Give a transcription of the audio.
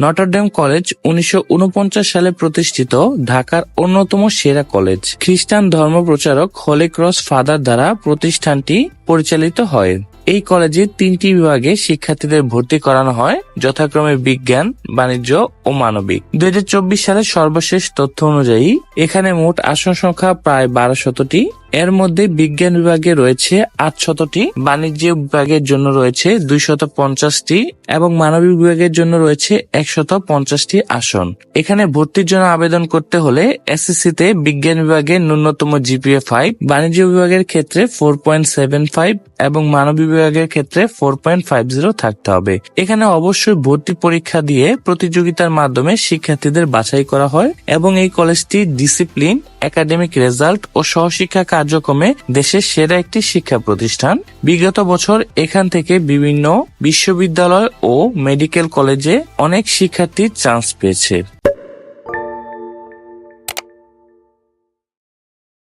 Notre Dame college উনিশশো ঊনপঞ্চাশ সালে প্রতিষ্ঠিত ঢাকার অন্যতম সেরা কলেজ। খ্রিস্টান ধর্ম প্রচারক হলিক্রস ফাদার দ্বারা প্রতিষ্ঠানটি পরিচালিত হয়। এই কলেজে তিনটি বিভাগে শিক্ষার্থীদের ভর্তি করানো হয়, যথাক্রমে বিজ্ঞান, বাণিজ্য ও মানবিক। দুই হাজার চব্বিশ সালের সর্বশেষ তথ্য অনুযায়ী, এখানে মোট আসন সংখ্যা প্রায় বারো শতটি। এর মধ্যে বিজ্ঞান বিভাগে রয়েছে আট শতটি, বাণিজ্য বিভাগের জন্য রয়েছে দুইশত পঞ্চাশটি এবং মানবিক বিভাগের জন্য রয়েছে একশত পঞ্চাশটি আসন। এখানে ভর্তির জন্য আবেদন করতে হলে এসএসসি তে বিজ্ঞান বিভাগে ন্যূনতম জিপিএ ফাইভ বাণিজ্য বিভাগের ক্ষেত্রে ফোর পয়েন্ট সেভেন ফাইভ এবং মানবিক বিভাগের ক্ষেত্রে ফোর পয়েন্ট ফাইভ জিরো থাকতে হবে। এখানে অবশ্যই ভর্তি পরীক্ষা দিয়ে প্রতিযোগিতার মাধ্যমে শিক্ষার্থীদের বাছাই করা হয় এবং এই কলেজটি ডিসিপ্লিন একাডেমিক রেজাল্ট ও সহশিক্ষা কার্যক্রমে দেশের সেরা একটি শিক্ষা প্রতিষ্ঠান। বিগত বছর এখান থেকে বিভিন্ন বিশ্ববিদ্যালয় ও মেডিকেল কলেজে অনেক শিক্ষার্থী চান্স পেয়েছে।